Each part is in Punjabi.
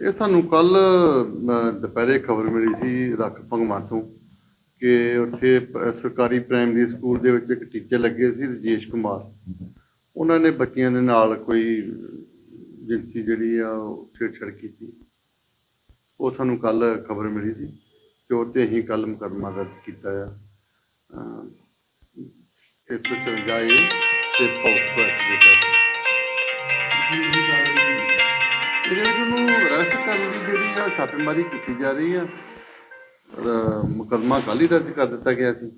ਇਹ ਸਾਨੂੰ ਕੱਲ ਦੁਪਹਿਰੇ ਖਬਰ ਮਿਲੀ ਸੀ ਰੱਖ ਭੰਗਵਾਂ ਤੋਂ ਕਿ ਉੱਥੇ ਸਰਕਾਰੀ ਪ੍ਰਾਇਮਰੀ ਸਕੂਲ ਦੇ ਵਿੱਚ ਇੱਕ ਟੀਚਰ ਲੱਗੇ ਸੀ ਰਜੇਸ਼ ਕੁਮਾਰ। ਉਹਨਾਂ ਨੇ ਬੱਚਿਆਂ ਦੇ ਨਾਲ ਕੋਈ ਜਿੰਸੀ ਜਿਹੜੀ ਆ ਉਹ ਛੇੜਛਾੜ ਕੀਤੀ। ਉਹ ਸਾਨੂੰ ਕੱਲ ਖਬਰ ਮਿਲੀ ਸੀ ਤੇ ਉਹ ਤੇ ਅਸੀਂ ਕੱਲ ਮੁਕੱਦਮਾ ਦਰਜ ਕੀਤਾ ਆ। ਅਹ, 154 ਏ ਤੇ ਪੌਕਸੋ ਐਕਟ ਦੇ ਤਹਿਤ। ਇਹਦੇ ਵਿੱਚ ਕਰਨ ਦੀ ਜਿਹੜੀ ਆ ਛਾਪੇਮਾਰੀ ਕੀਤੀ ਜਾ ਰਹੀ ਆ ਮੁਕੱਦਮਾ ਕੱਲ੍ਹ ਹੀ ਦਰਜ ਕਰ ਦਿੱਤਾ ਗਿਆ ਸੀ।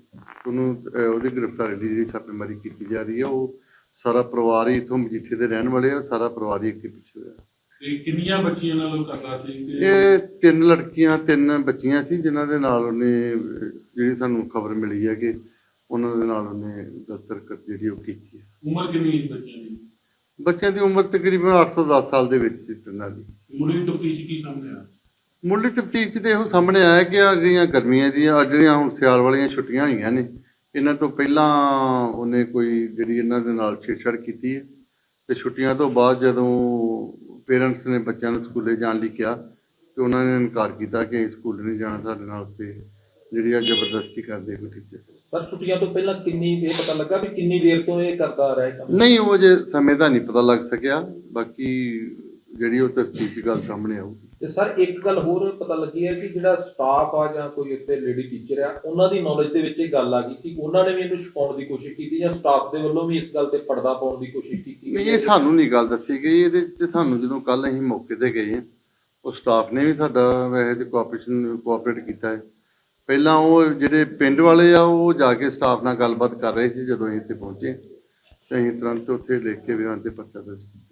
ਉਹਨੂੰ ਉਹਦੀ ਗ੍ਰਿਫਤਾਰੀ ਦੀ ਜਿਹੜੀ ਛਾਪੇਮਾਰੀ ਕੀਤੀ ਜਾ ਰਹੀ ਆ ਉਹ ਸਾਰਾ ਪਰਿਵਾਰ ਹੀ ਇਥੋਂ ਮਜੀਠੇ ਦੇ ਰਹਿਣ ਵਾਲੇ ਆ ਸਾਰਾ ਪਰਿਵਾਰ ਹੀ ਅੱਗੇ ਪਿੱਛੇ ਹੋਇਆ। ਤੇ ਕਿੰਨੀਆਂ ਬੱਚੀਆਂ ਨਾਲ ਉਹ ਕਰਦਾ ਸੀ ਤੇ ਇਹ ਤਿੰਨ ਲੜਕੀਆਂ ਤਿੰਨ ਬੱਚੀਆਂ ਸੀ ਜਿਨ੍ਹਾਂ ਦੇ ਨਾਲ ਉਹਨੇ ਜਿਹੜੀ ਸਾਨੂੰ ਖਬਰ ਮਿਲੀ ਹੈ ਕਿ ਉਹਨਾਂ ਦੇ ਨਾਲ ਉਹਨੇ ਦਸਤਰ ਜਿਹੜੀ ਉਹ ਕੀਤੀ ਹੈ ਉਮਰ ਕਿੰਨੀ ਬੱਚਿਆਂ ਦੀ? ਬੱਚਿਆਂ ਦੀ ਉਮਰ ਤਕਰੀਬਨ 8 ਤੋਂ 10 ਸਾਲ ਦੇ ਵਿੱਚ ਸੀ ਤਿੰਨਾਂ ਦੀ। ਦੀ ਤਫਤੀਸ਼ ਕੀ ਸਾਹਮਣੇ ਆ ਮੁੱਢਲੀ ਤਫਤੀਸ਼ 'ਚ ਤੇ ਇਹੋ ਸਾਹਮਣੇ ਆਇਆ ਕਿ ਆ ਜਿਹੜੀਆਂ ਗਰਮੀਆਂ ਦੀਆਂ ਆਹ ਜਿਹੜੀਆਂ ਹੁਣ ਸਿਆਲ ਵਾਲੀਆਂ ਛੁੱਟੀਆਂ ਹੋਈਆਂ ਨੇ ਇਹਨਾਂ ਤੋਂ ਪਹਿਲਾਂ ਉਹਨੇ ਕੋਈ ਜਿਹੜੀ ਇਹਨਾਂ ਦੇ ਨਾਲ ਛੇੜਛਾੜ ਕੀਤੀ ਹੈ? ਤੇ ਛੁੱਟੀਆਂ ਤੋਂ ਬਾਅਦ ਜਦੋਂ ਪੇਰੈਂਟਸ ਨੇ ਬੱਚਿਆਂ ਨੂੰ ਸਕੂਲੇ ਜਾਣ ਲਈ ਕਿਹਾ ਤੇ ਉਹਨਾਂ ਨੇ ਇਨਕਾਰ ਕੀਤਾ ਕਿ ਅਸੀਂ ਸਕੂਲ ਨਹੀਂ ਜਾਣਾ ਸਾਡੇ ਨਾਲ ਤੇ ਜਿਹੜੀ ਆ ਜ਼ਬਰਦਸਤੀ ਕਰਦੇ ਕੋਈ ਟੀਚਰ ਸਰ ਛੁੱਟੀਆਂ ਤੋਂ ਪਹਿਲਾਂ ਕਿੰਨੀ ਇਹ ਪਤਾ ਲੱਗਾ ਵੀ ਕਿੰਨੀ ਦੇਰ ਤੋਂ ਇਹ ਕਰਦਾ ਰਿਹਾ ਕੰਮ? ਨਹੀਂ ਉਹ ਜੇ ਸਮੇਂ ਦਾ ਨਹੀਂ ਪਤਾ ਲੱਗ ਸਕਿਆ। ਬਾਕੀ ਜਿਹੜੀ ਉਹ ਤਫਤੀਸ਼ ਦੀ ਗੱਲ ਸਾਹਮਣੇ ਆਊਗੀ ਤੇ ਸਰ ਇੱਕ ਗੱਲ ਹੋਰ ਪਤਾ ਲੱਗੀ ਹੈ ਕਿ ਜਿਹੜਾ ਸਟਾਫ ਆ ਜਾਂ ਕੋਈ ਇੱਥੇ ਲੇਡੀ ਟੀਚਰ ਆ ਉਹਨਾਂ ਦੀ ਨੌਲੇਜ ਦੇ ਵਿੱਚ ਇਹ ਗੱਲ ਆ ਗਈ ਸੀ। ਉਹਨਾਂ ਨੇ ਵੀ ਇਹਨੂੰ ਛੁਪਾਉਣ ਦੀ ਕੋਸ਼ਿਸ਼ ਕੀਤੀ ਜਾਂ ਸਟਾਫ ਦੇ ਵੱਲੋਂ ਵੀ ਇਸ ਗੱਲ ਤੇ ਪਰਦਾ ਪਾਉਣ ਦੀ ਕੋਸ਼ਿਸ਼ ਕੀਤੀ। ਨਹੀਂ ਇਹ ਸਾਨੂੰ ਨਹੀਂ ਗੱਲ ਦੱਸੀ ਗਈ। ਇਹਦੇ ਤੇ ਸਾਨੂੰ ਜਦੋਂ ਕੱਲ ਅਸੀਂ ਮੌਕੇ ਤੇ ਗਏ ਹਾਂ ਉਹ ਸਟਾਫ ਨੇ ਵੀ ਸਾਡਾ ਵੈਸੇ ਤੇ ਕੋਆਪਰੇਸ਼ਨ ਕੋਆਪਰੇਟ ਕੀਤਾ ਹੈ। ਪਹਿਲਾਂ ਉਹ ਜਿਹੜੇ ਪਿੰਡ ਵਾਲੇ ਆ ਉਹ ਜਾ ਕੇ ਸਟਾਫ ਨਾਲ ਗੱਲਬਾਤ ਕਰ ਰਹੇ ਸੀ ਜਦੋਂ ਅਸੀਂ ਇੱਥੇ ਪਹੁੰਚੇ। ਤੇ ਅਸੀਂ ਤੁਰੰਤ ਉੱਥੇ ਲਿਖ ਕੇ ਬਿਆਨ ਤੇ ਪਰਚਾ ਦਰਜ ਕੀਤਾ।